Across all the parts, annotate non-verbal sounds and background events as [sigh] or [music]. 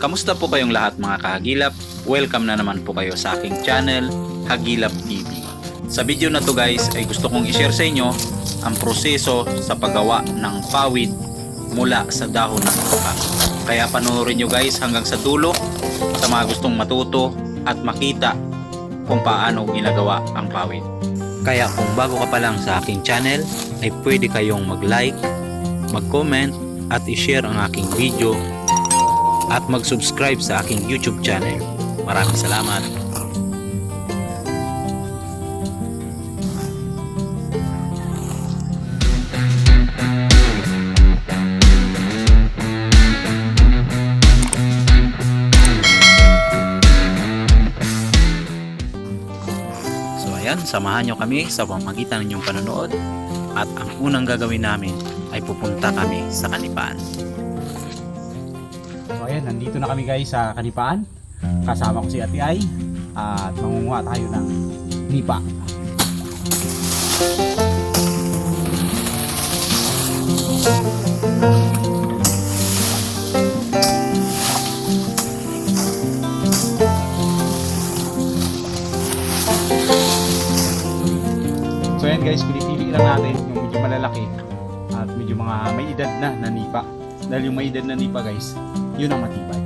Kamusta po kayong lahat mga kahagilap? Welcome na naman po kayo sa aking channel, Hagilap TV. Sa video na to guys ay gusto kong i-share sa inyo ang proseso sa paggawa ng pawid mula sa dahon ng coca. Kaya panoorin nyo guys hanggang sa dulo sa mga gustong matuto at makita kung paano ginagawa ang pawid. Kaya kung bago ka pa lang sa aking channel ay pwede kayong mag-like, mag-comment at i-share ang aking video at mag-subscribe sa aking YouTube channel. Maraming salamat. Ayan, samahan nyo kami sa pamagitan ng inyong panonood at ang unang gagawin namin ay pupunta kami sa Kanipaan. Ayan, nandito na kami guys sa Kanipaan. Kasama ko si Ate Ay at mangunguha tayo ng nipa. So ayan guys, pinipili lang natin yung medyo malalaki at medyo mga may edad na na nipa. Dahil yung may edad na nipa guys, yun ang matibay.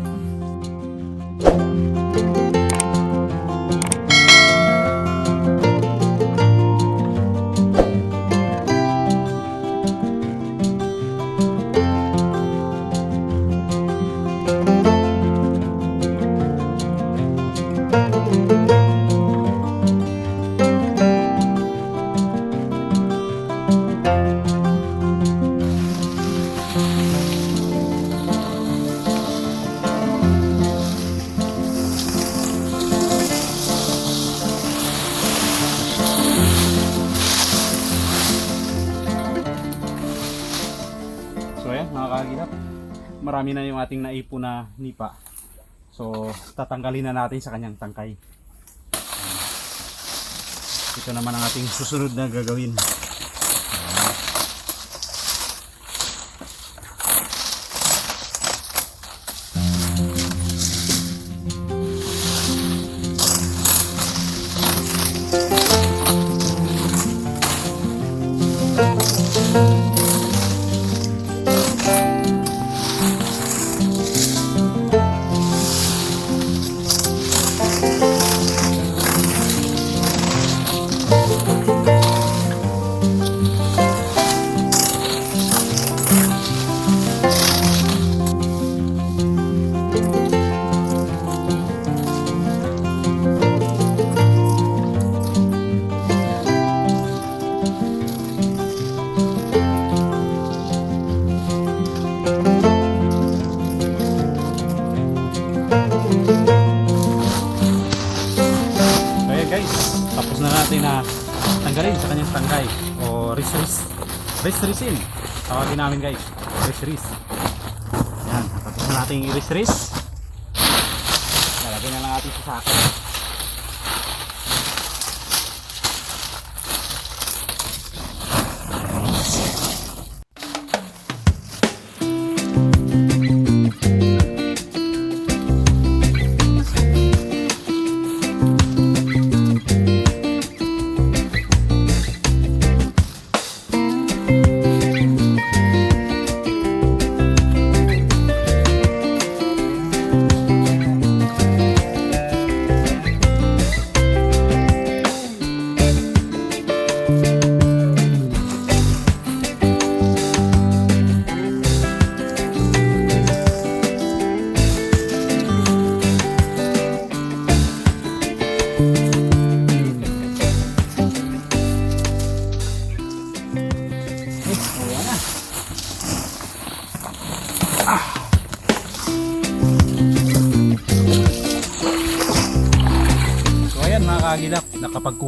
Ayan, mga kagilap. Marami na yung ating naipo na nipa. So, tatanggalin na natin sa kanyang tangkay. Ito naman ang ating susunod na gagawin. Ris-ris. Yan, tapos na natin i-ris-ris.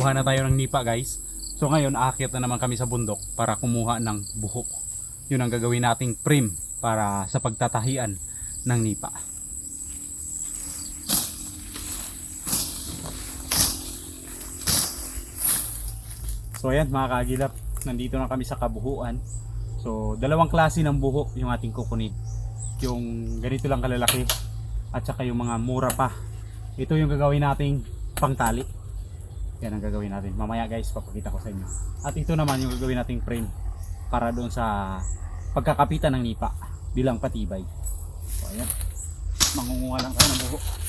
Nakapagkuha na tayo ng nipa guys. So ngayon aakyat na naman kami sa bundok para kumuha ng buho. Yun ang gagawin nating prim para sa pagtatahian ng nipa. So ayan mga kagilap, nandito na kami sa kabuhuan. So dalawang klase ng buho yung ating kukunin. Yung ganito lang kalalaki at saka yung mga mura pa. Ito yung gagawin nating pangtali. Yan ang gagawin natin. Mamaya guys, papakita ko sa inyo. At ito naman yung gagawin nating frame para doon sa pagkakapitan ng nipa bilang patibay. So ayan. Mangunguha lang tayo ng buho.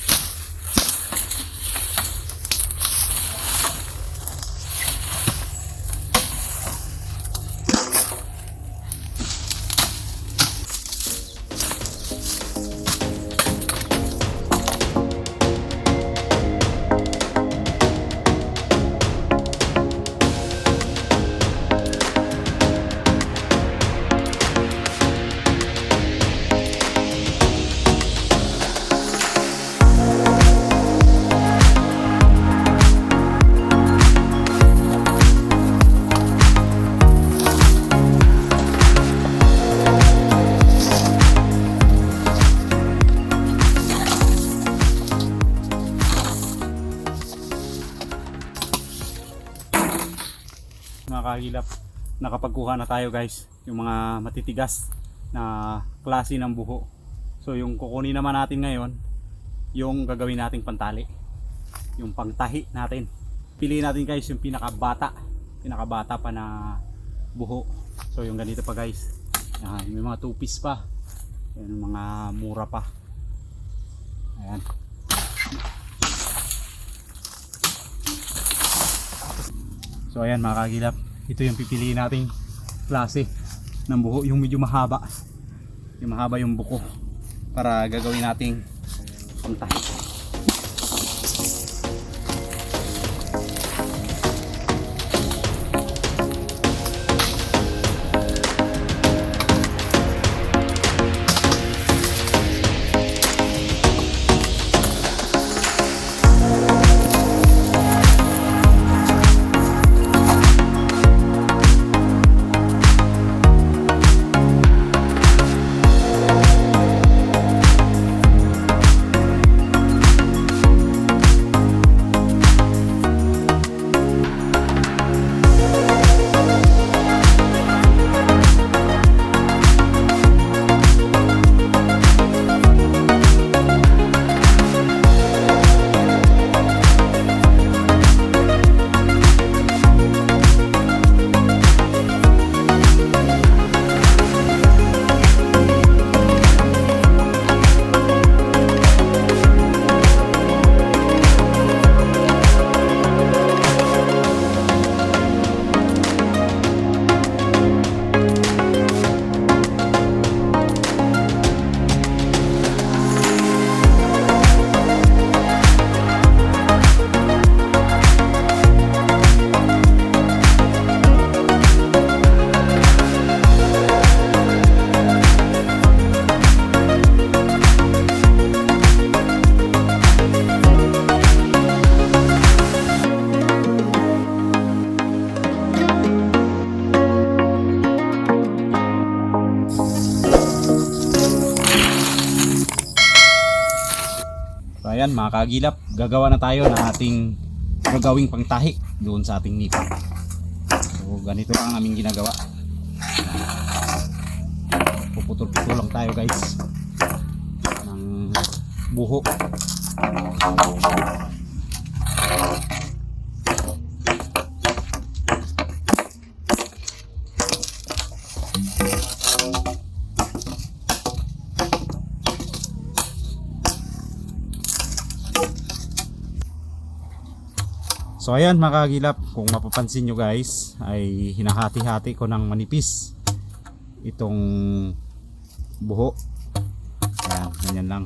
Mga kahilap nakapagkuha na tayo guys yung mga matitigas na klase ng buho. So yung kukunin naman natin ngayon yung gagawin nating pantali. Yung pangtahi natin. Piliin natin guys yung pinakabata. Pinakabata pa na buho. So yung ganito pa guys. Yan, may mga 2 piece pa. Yan, mga mura pa. Ayan. So ayan mga kagilap, ito yung pipiliin nating klase ng buho, yung medyo mahaba. Yung mahaba yung buko para gagawin nating pangtahi. Mga kagilap, gagawa na tayo ng ating gagawing pangtahi doon sa ating nipa. So ganito lang ang aming ginagawa. Puputol-putol lang tayo guys ng buho. So ayan mga kagilap, kung mapapansin nyo guys ay hinahati-hati ko ng manipis itong buho. Ayan, ganyan lang.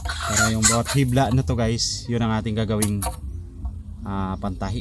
Para yung bawat hibla na to guys, yun ang ating gagawing ah, pantahi.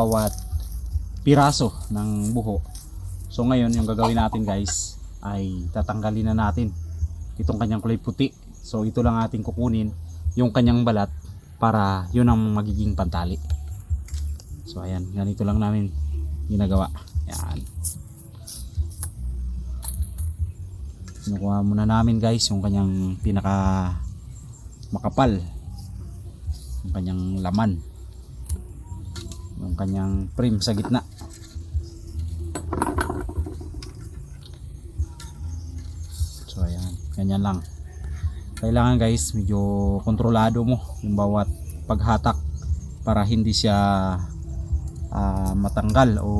Bawat piraso ng buho. So ngayon, yung gagawin natin guys, ay tatanggalin na natin itong kanyang kulay puti. So ito lang ating kukunin, yung kanyang balat para yun ang magiging pantali. So ayan, ganito lang namin ginagawa. Ayan. Kinukuha muna namin guys yung kanyang pinaka makapal yung kanyang laman kanyang frame sa gitna. So ayan. Ganyan lang. Kailangan guys medyo kontrolado mo yung bawat paghatak para hindi siya ah, matanggal o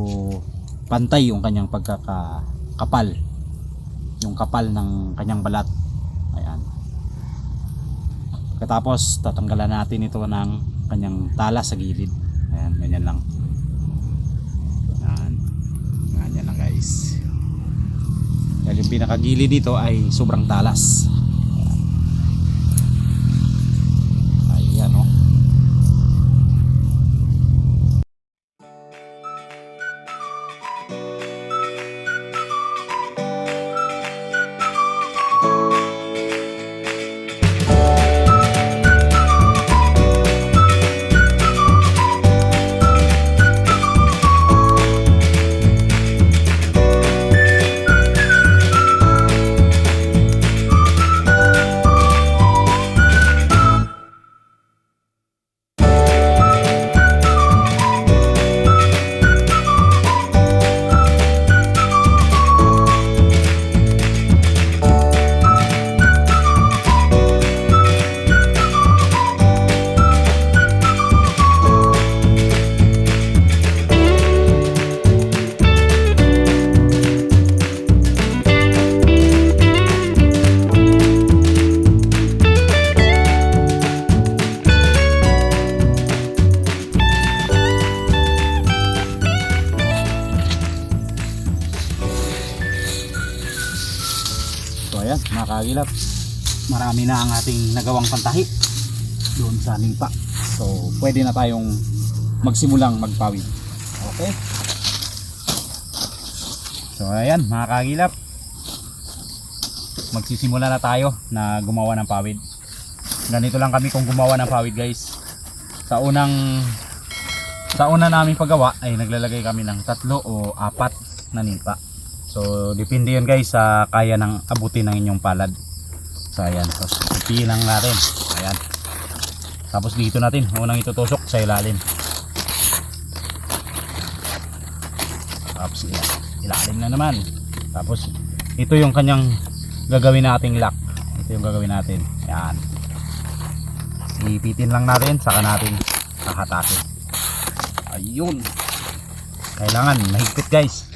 pantay yung kanyang pagkakapal yung kapal ng kanyang balat. Ayan. Katapos tatanggalan natin ito ng kanyang tala sa gilid. Ayan, ganyan lang. Ayan. Ganyan lang guys. Dahil yung pinakagilid dito ay sobrang talas. Ang ating nagawang pantahi doon sa nipa. So pwede na tayong magsimulang magpawid. Okay? So ayan, mga kagilap. Magsisimula na tayo na gumawa ng pawid. Ganito lang kami kung gumawa ng pawid guys. Sa unang sa una naming paggawa ay naglalagay kami ng tatlo o apat na nipa. So, depende yun guys sa kaya ng abutin ng inyong palad. So, ayan. Tapos, ipiin lang natin. Ayan. Tapos, dito natin. Unang itutusok sa ilalim. Tapos, ila- ilalim na naman. Tapos, ito yung kanyang gagawin nating lock. Ito yung gagawin natin. Ayan. Ipitin lang natin. Saka natin kakatakin. Ayun. Kailangan mahigpit guys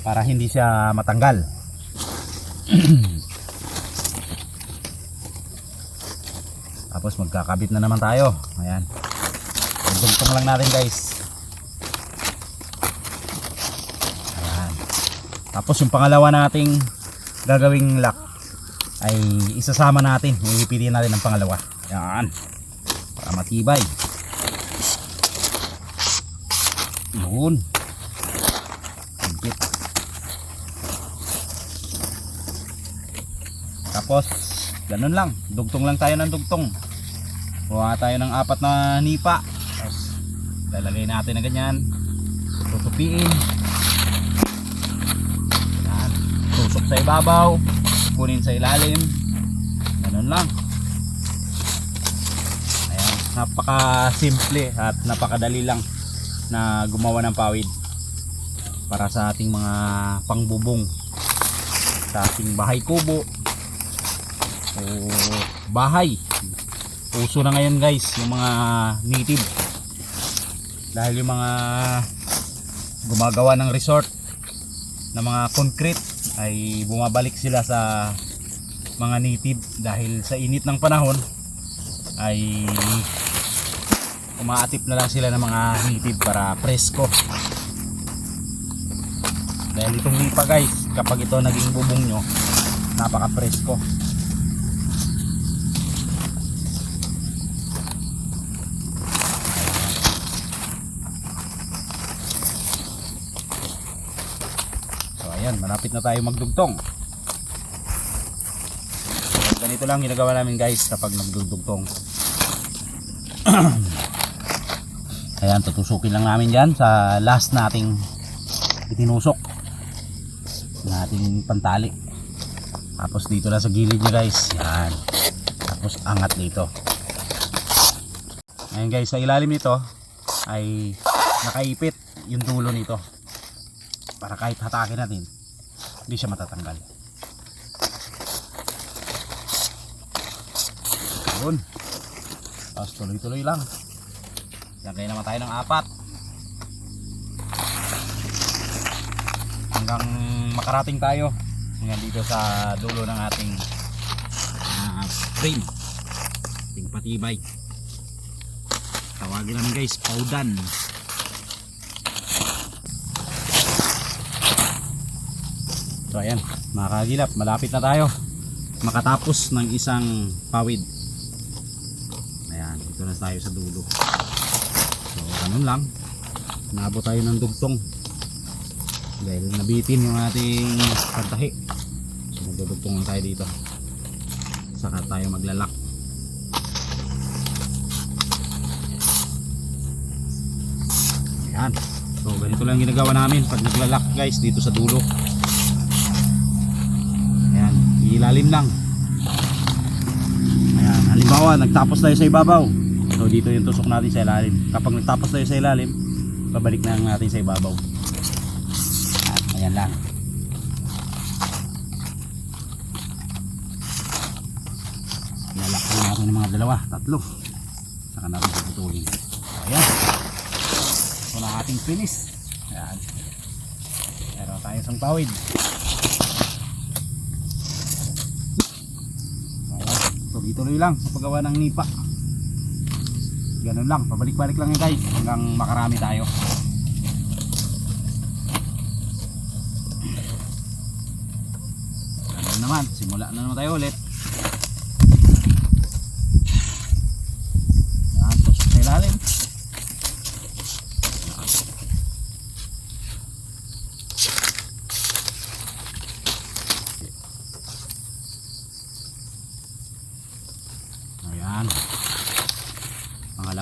para hindi siya matanggal. [clears throat] Tapos magkakabit na naman tayo. Ayan. Dugtong lang natin guys. Ayan. Tapos yung pangalawa nating gagawing lock ay isasama natin. Iipitin natin ang pangalawa. Ayan. Para matibay. Yun. Tapos, ganun lang. Dugtong lang tayo ng dugtong. Kuha tayo ng apat na nipa. Tapos, lalagay natin na ganyan. Tutupiin. Yan. Tusok sa ibabaw. Kunin sa ilalim. Ganun lang. Ayan. Napaka simple at napakadali lang na gumawa ng pawid para sa ating mga pangbubong sa ating bahay kubo o bahay uso na ngayon guys yung mga native. Dahil yung mga gumagawa ng resort na mga concrete ay bumabalik sila sa mga native. Dahil sa init ng panahon ay umaatip na lang sila ng mga native para presko. Dahil itong lipa guys kapag ito naging bubong nyo napaka presko Ayan, malapit na tayo magdugtong. Ganito lang ginagawa namin guys kapag nagdugtong. [clears throat] Ayan, tutusukin lang namin dyan sa last nating itinusok nating pantali. Tapos dito lang sa gilid niya guys. Yan. Tapos angat dito. Ayan guys, sa ilalim nito ay nakaipit yung dulo nito. Para kahit hatakin natin, hindi siya matatanggal. Yun. Tapos tuloy-tuloy lang. Lagay naman tayo ng apat. Hanggang makarating tayo. Hanggang dito sa dulo ng ating ah, frame. Ating patibay. Tawagin namin guys, paudan. So ayan, mga kagilap, malapit na tayo makatapos ng isang pawid. Ayan, dito na tayo sa dulo. So ganun lang, naabot tayo ng dugtong. Dahil nabitin yung ating pantahi. So magdudugtong lang tayo dito. Saka tayo maglalak. Ayan. So ganito lang ginagawa namin pag naglalak guys dito sa dulo. Ilalim lang. Ayan, halimbawa nagtapos tayo sa ibabaw. So dito yung tusok natin sa ilalim. Kapag nagtapos tayo sa ilalim, babalik na lang natin sa ibabaw. Ayan, lang. Lalakyan natin ng mga dalawa, tatlo. Saka natin puputulin. Ayan. Ito na ating finish. Ayan. Meron tayo isang pawid. Tuloy-tuloy lang sa paggawa ng nipa. Ganun lang. Pabalik-balik lang yan guys. Hanggang makarami tayo. Ganun naman. Simula na naman tayo ulit. Yan. Tusok sa ilalim. Ayan.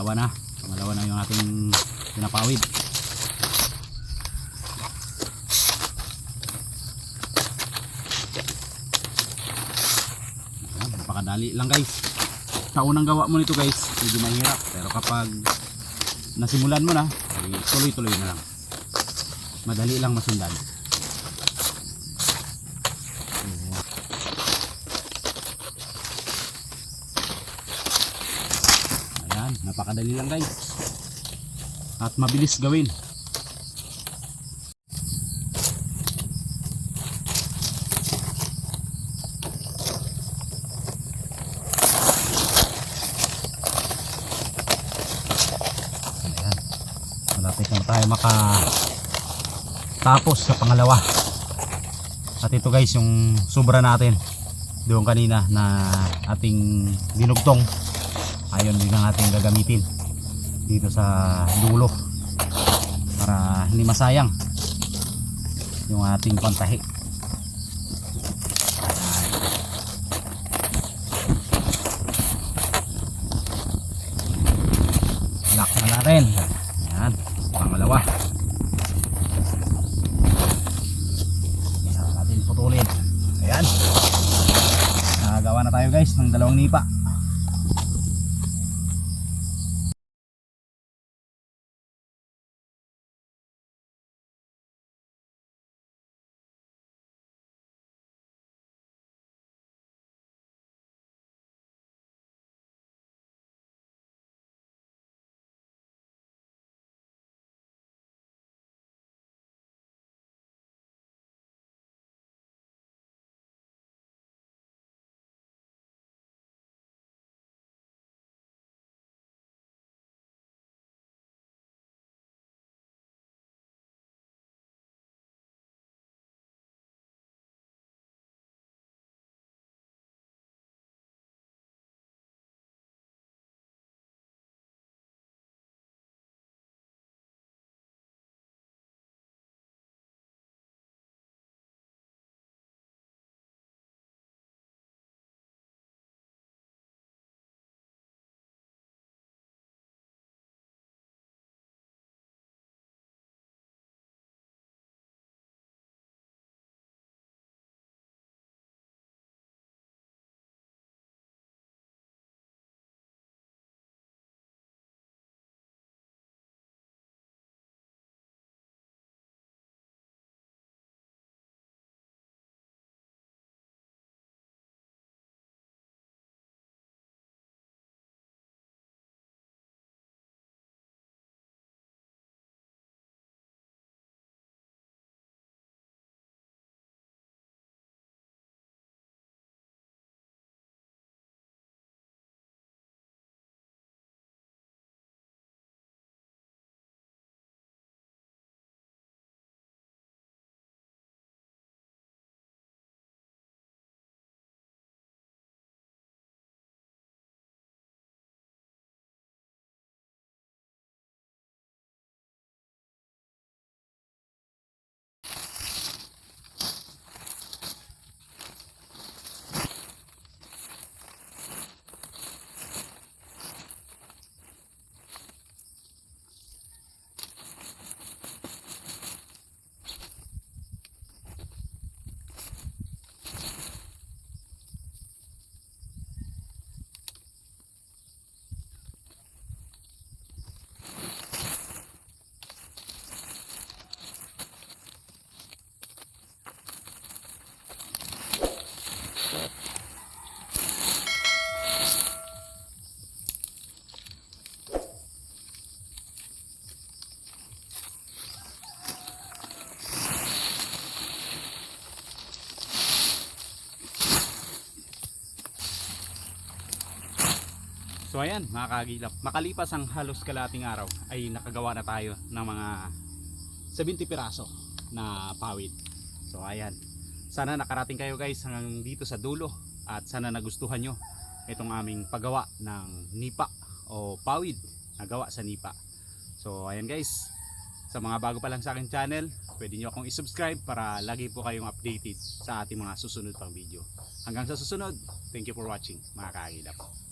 Pangalawa na. Pangalawa na yung ating pinapawid. Napakadali lang guys. Sa unang gawa mo nito guys, medyo mahirap. Pero kapag nasimulan mo na, tuloy-tuloy na lang. Madali lang masundan. Ayan, napakadali lang guys. At mabilis gawin. Ayan. Malapit na tayo maka tapos sa pangalawa. At ito guys yung sobra natin doon kanina na ating dinugtong ayun din ang ating gagamitin dito sa dulo para hindi masayang yung ating pantahi. Lock na natin. Yan pangalawa. Yan natin putulin. Ayan. Nakagawa na tayo guys ng dalawang nipa ayan mga kagilap, makalipas ang halos kalating araw ay nakagawa na tayo ng mga 70 piraso na pawid. So ayan, sana nakarating kayo guys hanggang dito sa dulo at sana nagustuhan nyo itong aming paggawa ng nipa o pawid na gawa sa nipa. So ayan guys, sa mga bago pa lang sa aking channel, pwede nyo akong isubscribe para lagi po kayong updated sa ating mga susunod pang video. Hanggang sa susunod, thank you for watching mga kagilap.